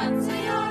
kalbim atıyor Tanrı'nın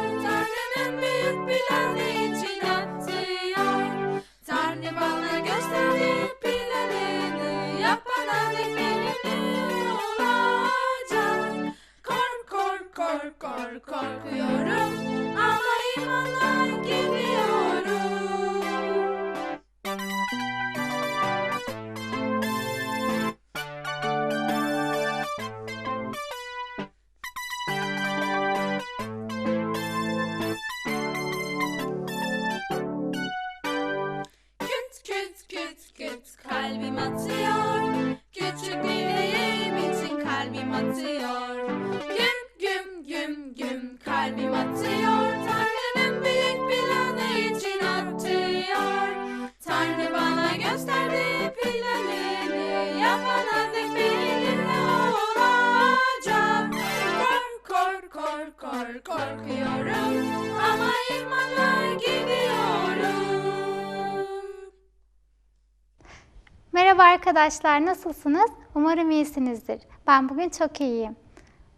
arkadaşlar, nasılsınız? Umarım iyisinizdir. Ben bugün çok iyiyim.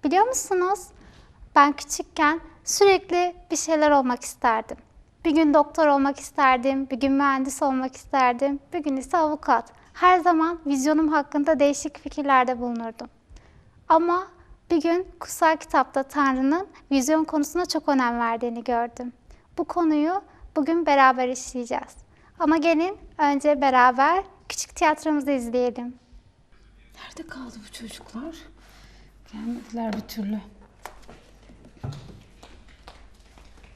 Biliyor musunuz? Ben küçükken sürekli bir şeyler olmak isterdim. Bir gün doktor olmak isterdim, bir gün mühendis olmak isterdim, bir gün ise avukat. Her zaman vizyonum hakkında değişik fikirlerde bulunurdum. Ama bir gün kutsal kitapta Tanrı'nın vizyon konusuna çok önem verdiğini gördüm. Bu konuyu bugün beraber işleyeceğiz. Ama gelin önce beraber küçük tiyatromuzu izleyelim. Nerede kaldı bu çocuklar? Gelmediler bir türlü.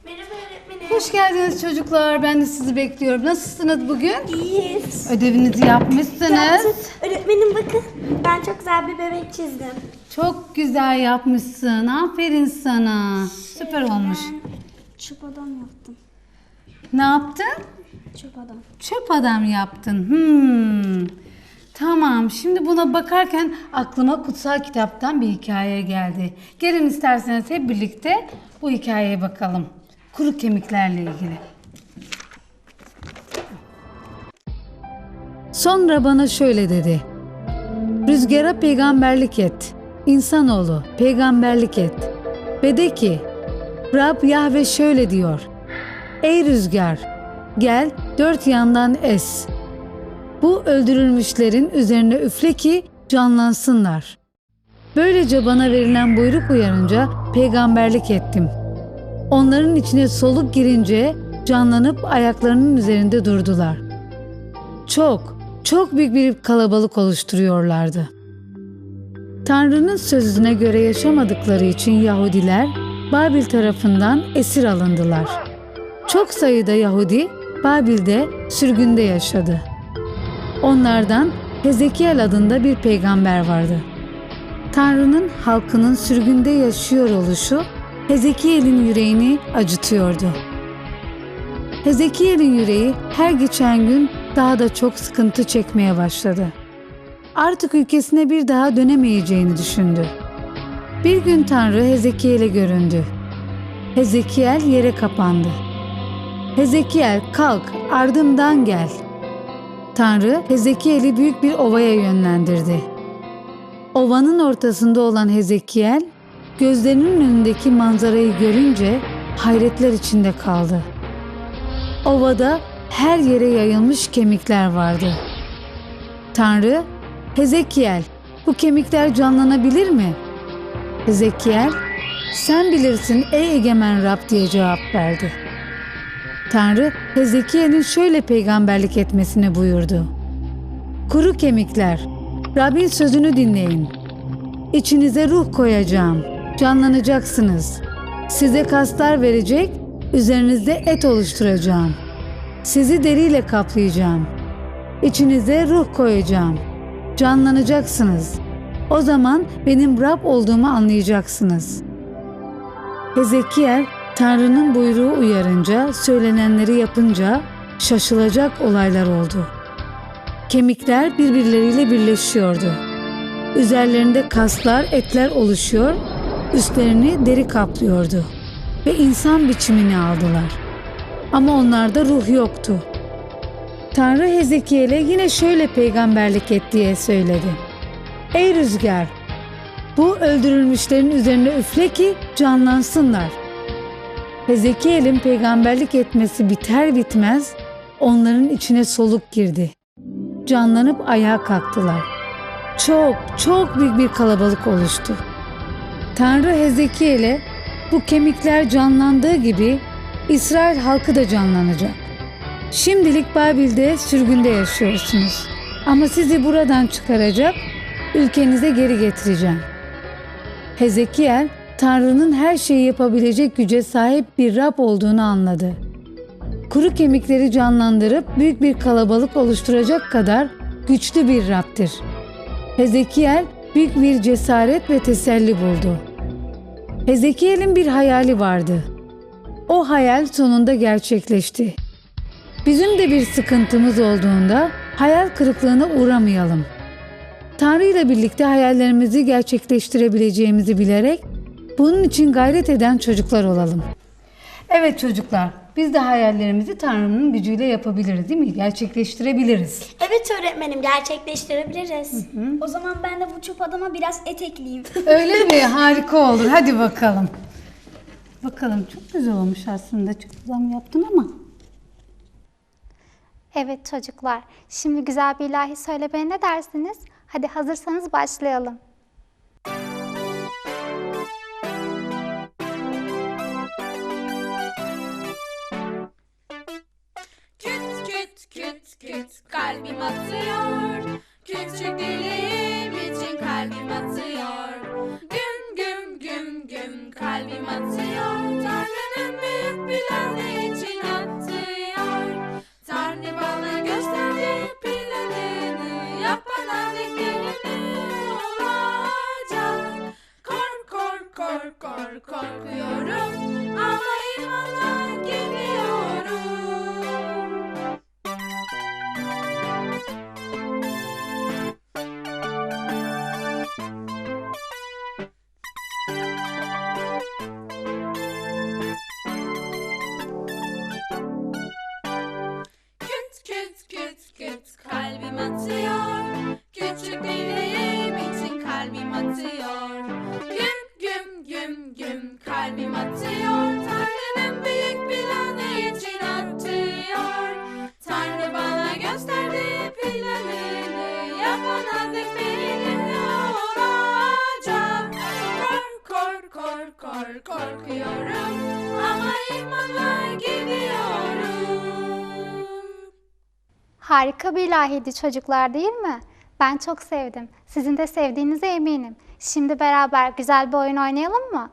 Merhaba öğretmenim. Hoş geldiniz çocuklar. Ben de sizi bekliyorum. Nasılsınız bugün? İyiyiz. Ödevinizi yapmışsınız. Öğretmenim bakın ben çok güzel bir bebek çizdim. Çok güzel yapmışsın. Aferin sana. Süper olmuş. Çöp adam yaptım. Ne yaptın? Çöp adam. Çöp adam yaptın. Hmm. Tamam. Şimdi buna bakarken aklıma kutsal kitaptan bir hikaye geldi. Gelin isterseniz hep birlikte bu hikayeye bakalım. Kuru kemiklerle ilgili. Sonra bana şöyle dedi. Rüzgara peygamberlik et. İnsanoğlu peygamberlik et. Ve de ki Rab Yahve şöyle diyor. Ey rüzgar gel dört yandan es. Bu öldürülmüşlerin üzerine üfle ki canlansınlar. Böylece bana verilen buyruk uyarınca peygamberlik ettim. Onların içine soluk girince canlanıp ayaklarının üzerinde durdular. Çok, çok büyük bir kalabalık oluşturuyorlardı. Tanrı'nın sözüne göre yaşamadıkları için Yahudiler Babil tarafından esir alındılar. Çok sayıda Yahudi Babil'de sürgünde yaşadı. Onlardan Hezekiel adında bir peygamber vardı. Tanrı'nın halkının sürgünde yaşıyor oluşu Hezekiel'in yüreğini acıtıyordu. Hezekiel'in yüreği her geçen gün daha da çok sıkıntı çekmeye başladı. Artık ülkesine bir daha dönemeyeceğini düşündü. Bir gün Tanrı Hezekiel'e göründü. Hezekiel yere kapandı. Hezekiel kalk ardımdan gel. Tanrı Hezekiel'i büyük bir ovaya yönlendirdi. Ovanın ortasında olan Hezekiel gözlerinin önündeki manzarayı görünce hayretler içinde kaldı. Ovada her yere yayılmış kemikler vardı. Tanrı, Hezekiel, bu kemikler canlanabilir mi? Hezekiel, sen bilirsin ey egemen Rab diye cevap verdi. Tanrı, Hezekiel'in şöyle peygamberlik etmesini buyurdu. Kuru kemikler, Rabbin sözünü dinleyin. İçinize ruh koyacağım, canlanacaksınız. Size kaslar verecek, üzerinizde et oluşturacağım. Sizi deriyle kaplayacağım. İçinize ruh koyacağım. Canlanacaksınız. O zaman benim Rab olduğumu anlayacaksınız. Hezekiel, Tanrı'nın buyruğu uyarınca, söylenenleri yapınca şaşılacak olaylar oldu. Kemikler birbirleriyle birleşiyordu. Üzerlerinde kaslar, etler oluşuyor, üstlerini deri kaplıyordu ve insan biçimini aldılar. Ama onlarda ruh yoktu. Tanrı Hezekiel'e yine şöyle peygamberlik et diye söyledi. Ey rüzgar! Bu öldürülmüşlerin üzerine üfle ki canlansınlar. Hezekiel'in peygamberlik etmesi biter bitmez onların içine soluk girdi. Canlanıp ayağa kalktılar. Çok çok büyük bir kalabalık oluştu. Tanrı Hezekiel'e bu kemikler canlandığı gibi İsrail halkı da canlanacak. Şimdilik Babil'de sürgünde yaşıyorsunuz. Ama sizi buradan çıkaracak, ülkenize geri getireceğim. Hezekiel, Tanrı'nın her şeyi yapabilecek güce sahip bir Rab olduğunu anladı. Kuru kemikleri canlandırıp büyük bir kalabalık oluşturacak kadar güçlü bir Rab'dir. Hezekiel büyük bir cesaret ve teselli buldu. Hezekiel'in bir hayali vardı. O hayal sonunda gerçekleşti. Bizim de bir sıkıntımız olduğunda hayal kırıklığına uğramayalım. Tanrı ile birlikte hayallerimizi gerçekleştirebileceğimizi bilerek bunun için gayret eden çocuklar olalım. Evet çocuklar, biz de hayallerimizi Tanrı'nın gücüyle yapabiliriz değil mi? Gerçekleştirebiliriz. Evet öğretmenim gerçekleştirebiliriz. O zaman ben de bu çöp adama biraz et ekleyeyim. Öyle mi? Harika olur. Hadi bakalım. Bakalım çok güzel olmuş aslında. Çok zam yaptın ama. Evet çocuklar, şimdi güzel bir ilahi söylemeye ne dersiniz? Hadi hazırsanız başlayalım. Küt küt kalbim atıyor. Küçük dileğim için kalbim atıyor. Güm güm güm güm kalbim atıyor. Tanrı'nın büyük planı korkuyorum. Ama imanla gidiyorum. Harika bir ilahiydi çocuklar değil mi? Ben çok sevdim. Sizin de sevdiğinize eminim. Şimdi beraber güzel bir oyun oynayalım mı?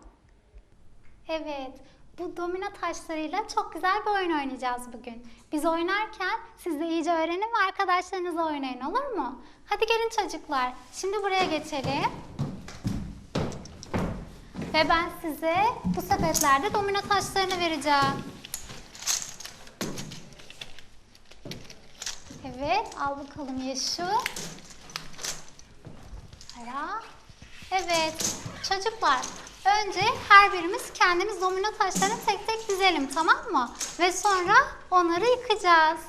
Evet, bu domino taşlarıyla çok güzel bir oyun oynayacağız bugün. Biz oynarken siz de iyice öğrenin ve arkadaşlarınızla oynayın olur mu? Hadi gelin çocuklar. Şimdi buraya geçelim. Ve ben size bu sepetlerde domino taşlarını vereceğim. Evet, al bakalım Yeşu. Ara. Evet, çocuklar. Önce her birimiz kendimiz domino taşlarını tek tek dizelim, tamam mı? Ve sonra onları yıkacağız.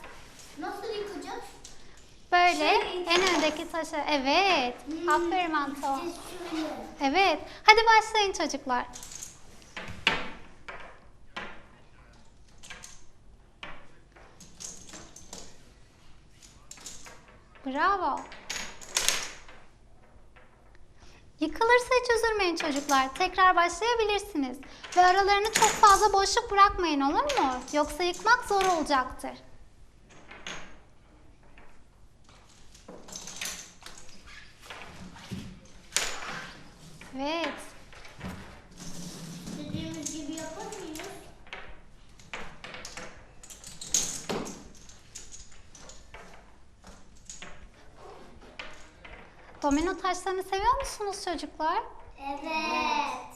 Nasıl yıkayacağız? Böyle en öndeki taşı. Evet. Aferin Anto. Evet. Hadi başlayın çocuklar. Bravo. Yıkılırsa hiç üzülmeyin çocuklar. Tekrar başlayabilirsiniz. Ve aralarını çok fazla boşluk bırakmayın olur mu? Yoksa yıkmak zor olacaktır. Evet. Dediğimiz gibi yapar mıyız? Domino taşlarını seviyor musunuz çocuklar? Evet.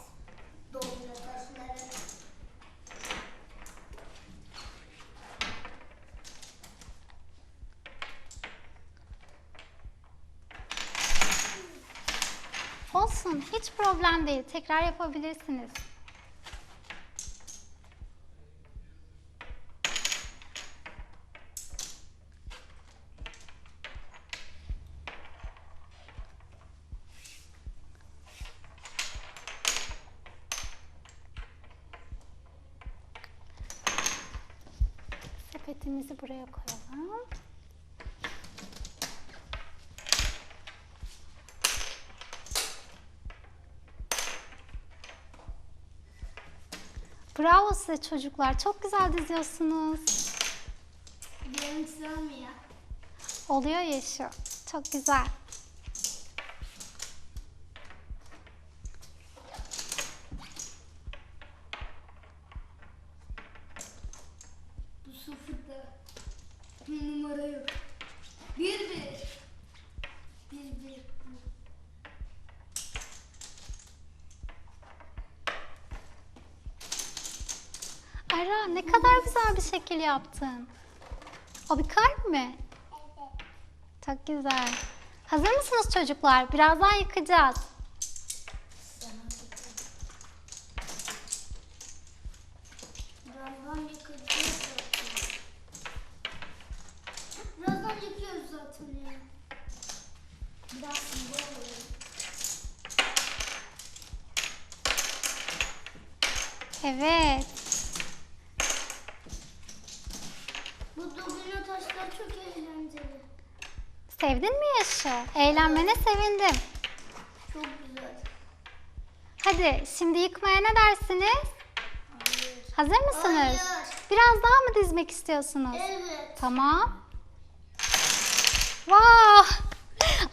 Olsun, hiç problem değil. Tekrar yapabilirsiniz. Kalbimizi buraya koyalım. Bravo size çocuklar. Çok güzel diziyorsunuz. Benimkisi olmuyor. Oluyor Yeşu. Çok güzel. Bu sıfırda numara yok. Bir. Bir bir. Ara ne kadar güzel bir şekil yaptın. O bir kalp mi? Çok güzel. Hazır mısınız çocuklar? Birazdan yıkacağız. Birazdan yıkayacağız zaten. Birazdan yıkıyoruz zaten ya. Biraz şimdi alalım. Evet. Bu domino taşlar çok eğlenceli. Sevdin mi Yaşı? Eğlenmene sevindim. Çok güzel. Hadi şimdi yıkmaya ne dersiniz? Hayır. Hazır mısınız? Hayır. Biraz daha mı dizmek istiyorsunuz? Evet. Tamam. Wow!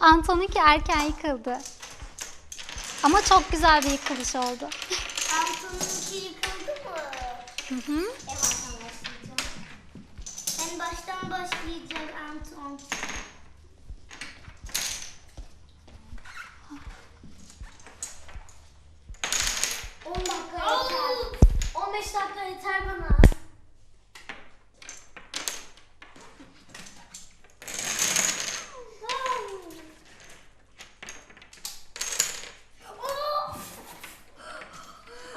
Anton'unki erken yıkıldı. Ama çok güzel bir yıkılış oldu. Anton'unki yıkıldı mı? Hı hı. En baştan başlayacağım. En baştan başlayacak Anton. On dakika yeter. 15 dakika yeter bana.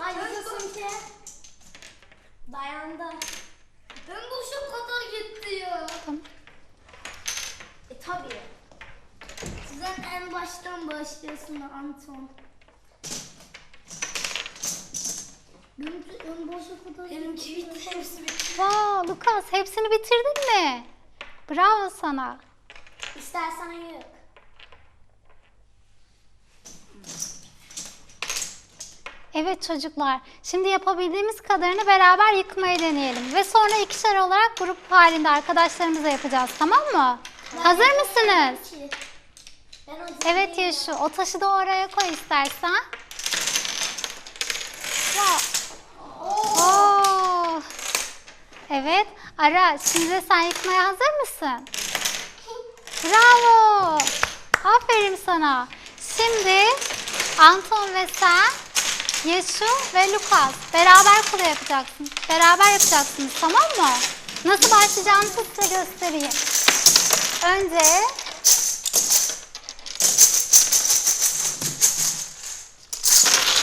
Ay yaşasın ki. Dayandı. Ben boşa kadar gitti ya. Tamam. E tabii. Sen en baştan başlıyorsun Anton. Benimki en başa kadar Benimki bitti. Hepsi bitti. Wow, Lukas hepsini bitirdin mi? Bravo sana. İstersen yık. Evet çocuklar, şimdi yapabildiğimiz kadarını beraber yıkmayı deneyelim. Ve sonra ikişer olarak grup halinde arkadaşlarımıza yapacağız, tamam mı? Hazır mısınız? Ki. Ben o Evet Yeşu, o taşı da oraya koy istersen. Wow. Evet, Ara, şimdi sen yıkmaya hazır mısın? Bravo. Aferin sana. Şimdi Anton ve sen, Yeşu ve Lukas beraber kule yapacaksınız. Beraber yapacaksınız tamam mı? Nasıl başlayacağınızı size göstereyim. Önce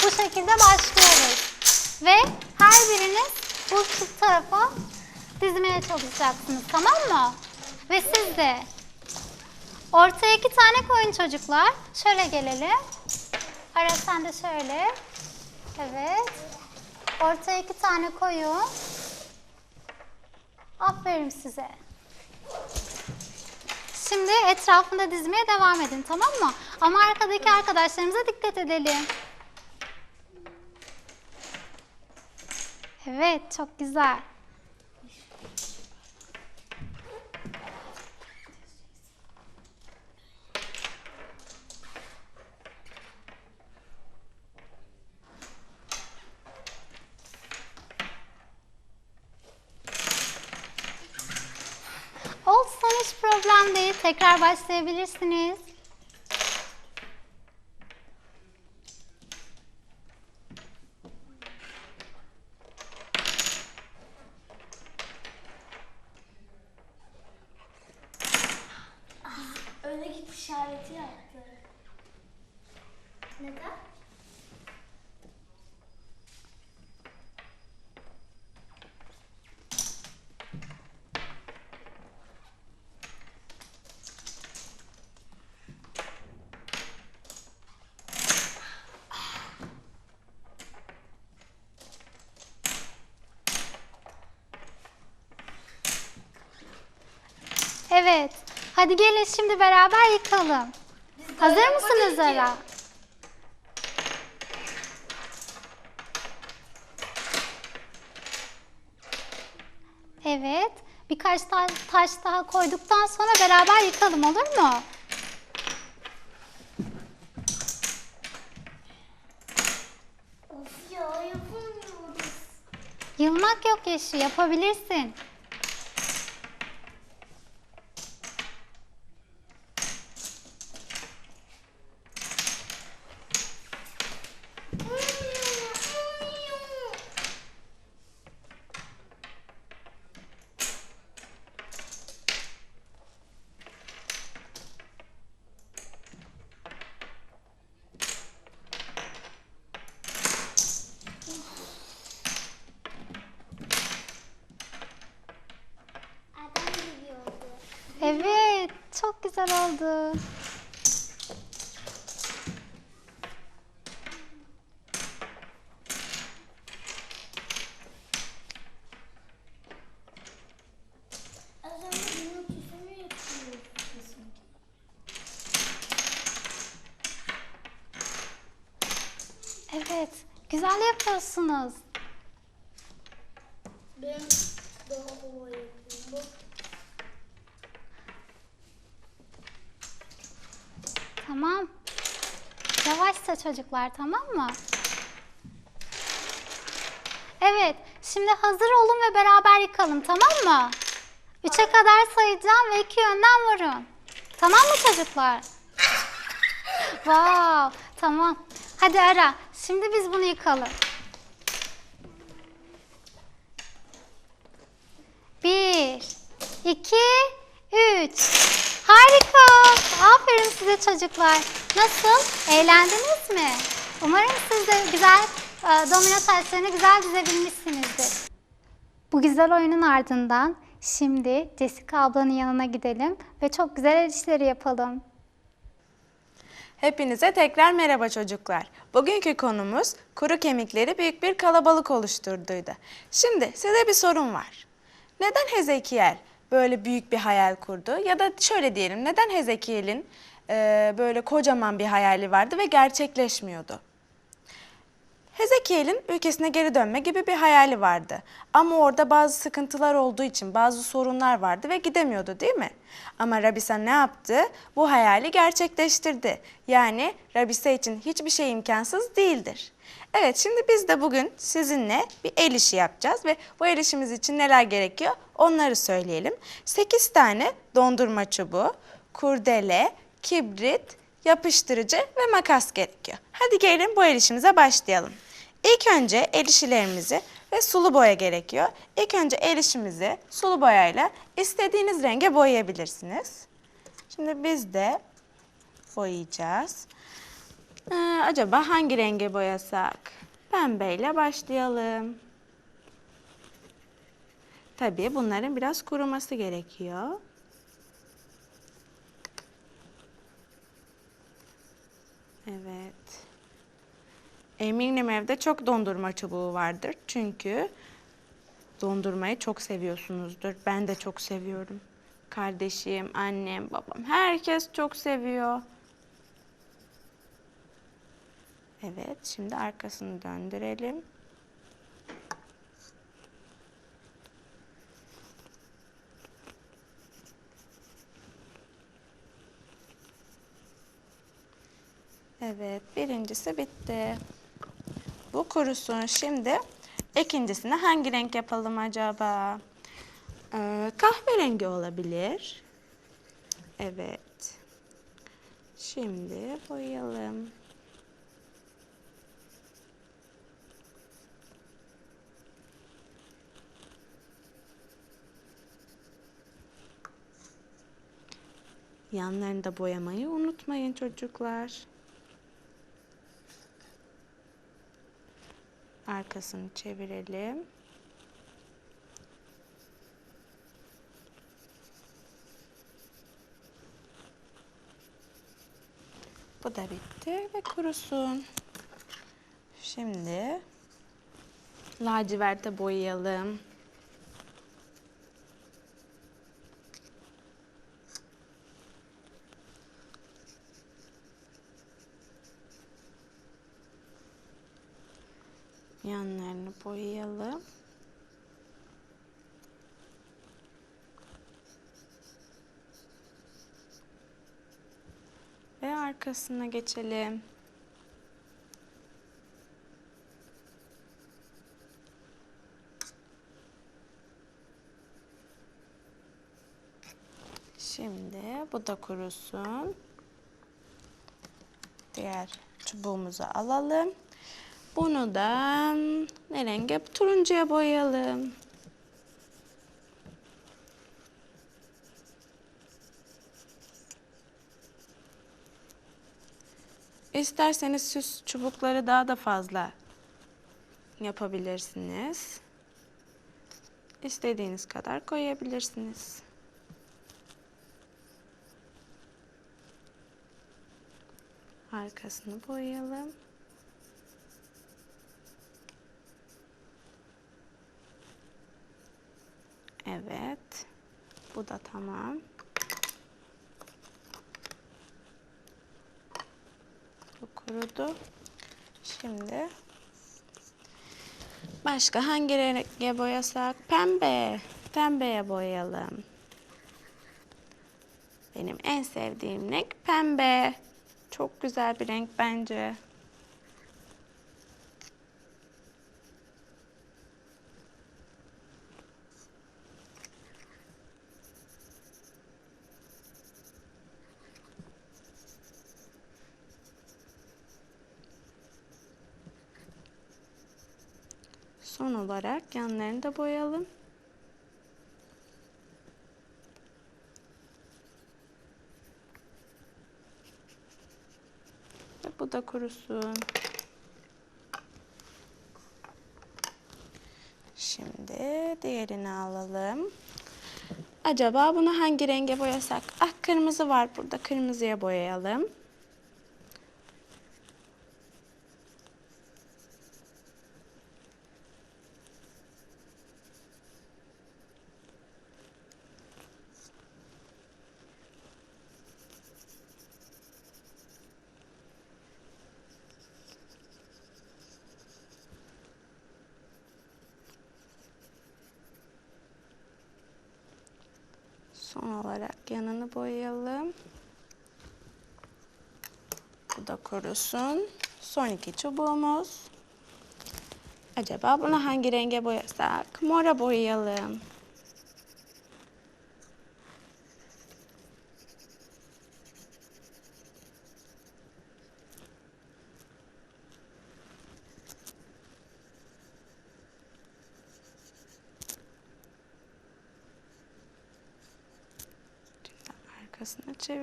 bu şekilde başlıyoruz. Ve her biriniz bu tarafa dizmeye çalışacaksınız tamam mı? Ve siz de Ortaya iki tane koyun çocuklar. Şöyle gelelim. Ara sen de şöyle. Evet. Ortaya iki tane koyun. Aferin size. Şimdi etrafında dizmeye devam edin tamam mı? Ama arkadaki arkadaşlarımıza dikkat edelim. Evet çok güzel. Olsun hiç değil. Tekrar başlayabilirsiniz. Hadi gelin şimdi beraber yıkalım. Hazır mısınız Zara? Evet. Birkaç ta- taş daha koyduktan sonra beraber yıkalım olur mu? Of ya yapamıyoruz. Yılmak yok Yeşil, yapabilirsin. Adam gibi oldu. Evet, çok yapıyoruz. Evet, güzel yapıyorsunuz. Ben daha kolay yapıyorum. Bak. Tamam. Yavaşça çocuklar, tamam mı? Evet, şimdi hazır olun ve beraber yıkalım, tamam mı? Üçe kadar sayacağım ve iki yönden vurun. Tamam mı çocuklar? Wow, tamam. Hadi ara. Şimdi biz bunu yıkalım. Bir, iki, üç. Harika. Aferin size çocuklar. Nasıl? Eğlendiniz mi? Umarım siz de güzel e, domino taşlarını güzel dizebilmişsinizdir. Bu güzel oyunun ardından şimdi Jessica ablanın yanına gidelim ve çok güzel el işleri yapalım. Hepinize tekrar merhaba çocuklar. Bugünkü konumuz kuru kemikleri büyük bir kalabalık oluşturduydu. Şimdi size bir sorum var. Neden Hezekiel böyle büyük bir hayal kurdu? Ya da şöyle diyelim, neden Hezekiel'in eee, böyle kocaman bir hayali vardı ve gerçekleşmiyordu? Hezekiel'in ülkesine geri dönme gibi bir hayali vardı. Ama orada bazı sıkıntılar olduğu için bazı sorunlar vardı ve gidemiyordu değil mi? Ama Rabisa ne yaptı? Bu hayali gerçekleştirdi. Yani Rabisa için hiçbir şey imkansız değildir. Evet şimdi biz de bugün sizinle bir el işi yapacağız ve bu el işimiz için neler gerekiyor onları söyleyelim. 8 tane dondurma çubuğu, kurdele, kibrit, yapıştırıcı ve makas gerekiyor. Hadi gelin bu el işimize başlayalım. İlk önce el işlerimizi ve sulu boya gerekiyor. İlk önce el işimizi sulu boyayla istediğiniz renge boyayabilirsiniz. Şimdi biz de boyayacağız. Ee, acaba hangi renge boyasak? Pembeyle başlayalım. Tabii bunların biraz kuruması gerekiyor. Evet. Eminim evde çok dondurma çubuğu vardır. Çünkü dondurmayı çok seviyorsunuzdur. Ben de çok seviyorum. Kardeşim, annem, babam herkes çok seviyor. Evet, şimdi arkasını döndürelim. Evet, birincisi bitti. Bu kurusun. Şimdi ikincisini hangi renk yapalım acaba? Ee, kahverengi olabilir. Evet. Şimdi boyayalım. Yanlarını da boyamayı unutmayın çocuklar. Arkasını çevirelim. Bu da bitti ve kurusun. Şimdi laciverte boyayalım. Yanlarını boyayalım. Ve arkasına geçelim. Şimdi bu da kurusun. Diğer çubuğumuzu alalım. Bunu da ne renge? Turuncuya boyayalım. İsterseniz süs çubukları daha da fazla yapabilirsiniz. İstediğiniz kadar koyabilirsiniz. Arkasını boyayalım. Evet. Bu da tamam. Kurudu. Şimdi başka hangi renge boyasak? Pembe. Pembeye boyayalım. Benim en sevdiğim renk pembe. Çok güzel bir renk bence. Son olarak yanlarını da boyayalım. Ve bu da kurusun. Şimdi diğerini alalım. Acaba bunu hangi renge boyasak? Ah kırmızı var burada. Kırmızıya boyayalım. Son olarak yanını boyayalım. Bu da kurusun. Son iki çubuğumuz. Acaba bunu hangi renge boyasak? Mora boyayalım.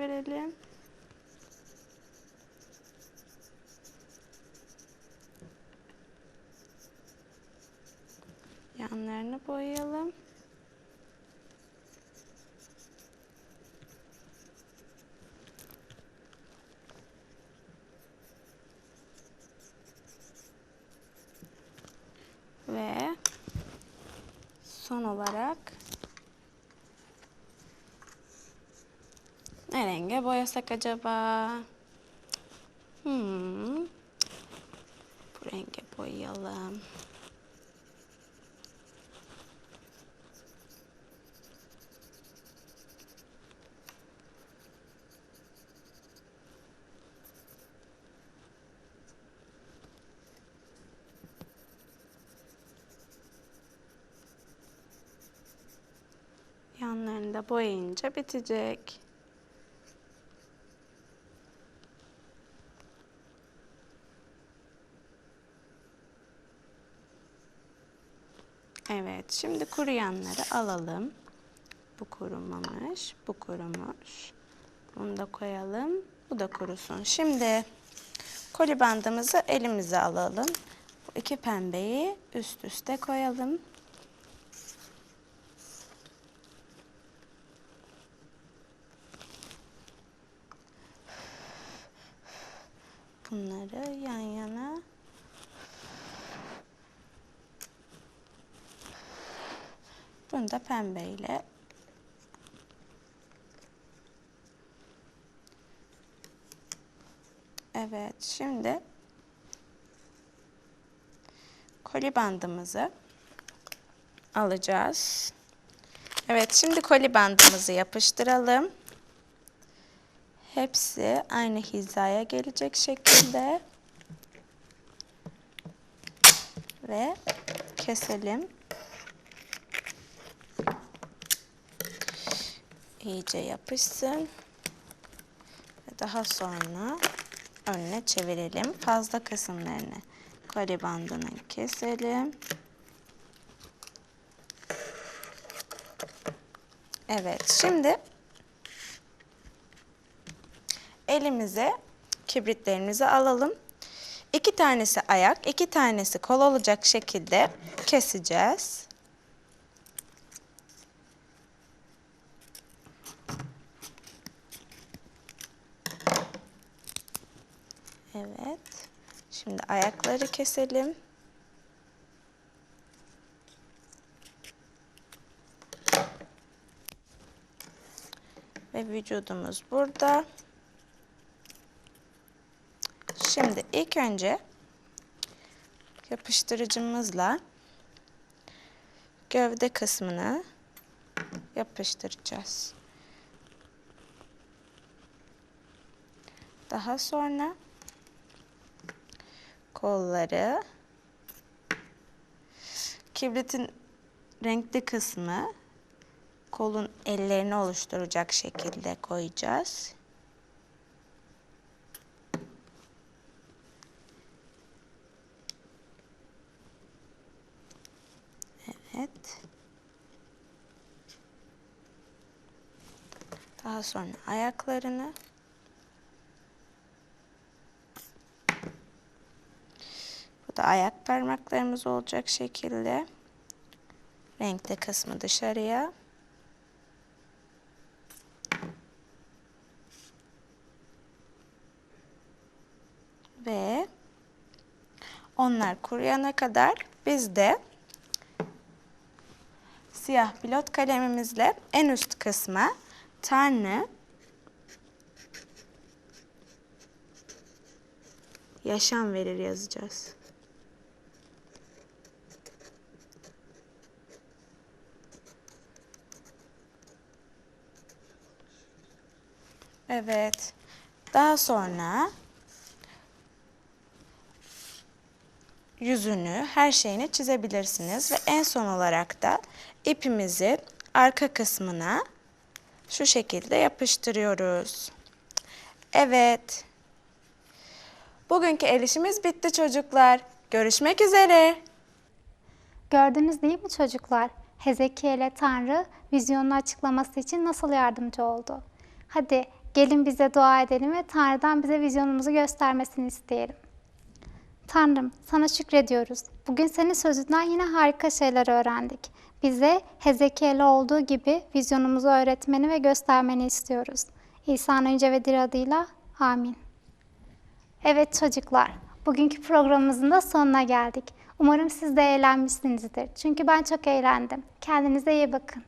Çevirelim. Yanlarını boyayalım. Ve son olarak ne renge boyasak acaba? Hmm. Bu renge boyayalım. Yanlarını da boyayınca bitecek. Evet, şimdi kuruyanları alalım. Bu kurumamış, bu kurumuş. Bunu da koyalım. Bu da kurusun. Şimdi koli bandımızı elimize alalım. Bu iki pembeyi üst üste koyalım. Bunları yan yana Bunu da pembeyle Evet, şimdi koli bandımızı alacağız. Evet, şimdi koli bandımızı yapıştıralım. Hepsi aynı hizaya gelecek şekilde. Ve keselim. İyice yapışsın. Daha sonra önüne çevirelim. Fazla kısımlarını bandını keselim. Evet, şimdi elimize kibritlerimizi alalım. İki tanesi ayak, iki tanesi kol olacak şekilde keseceğiz. Evet. Şimdi ayakları keselim. Ve vücudumuz burada. Şimdi ilk önce yapıştırıcımızla gövde kısmını yapıştıracağız. Daha sonra kolları kibritin renkli kısmı kolun ellerini oluşturacak şekilde koyacağız. Evet. Daha sonra ayaklarını Da ayak parmaklarımız olacak şekilde. Renkli kısmı dışarıya. Ve onlar kuruyana kadar biz de siyah pilot kalemimizle en üst kısma Tanrı yaşam verir yazacağız. Evet. Daha sonra yüzünü, her şeyini çizebilirsiniz ve en son olarak da ipimizi arka kısmına şu şekilde yapıştırıyoruz. Evet. Bugünkü el işimiz bitti çocuklar. Görüşmek üzere. Gördünüz değil mi çocuklar? Hezekiel'e Tanrı vizyonunu açıklaması için nasıl yardımcı oldu? Hadi gelin bize dua edelim ve Tanrı'dan bize vizyonumuzu göstermesini isteyelim. Tanrım sana şükrediyoruz. Bugün senin sözünden yine harika şeyler öğrendik. Bize Hezekiel'e olduğu gibi vizyonumuzu öğretmeni ve göstermeni istiyoruz. İsa'nın yüce ve dir adıyla amin. Evet çocuklar, bugünkü programımızın da sonuna geldik. Umarım siz de eğlenmişsinizdir. Çünkü ben çok eğlendim. Kendinize iyi bakın.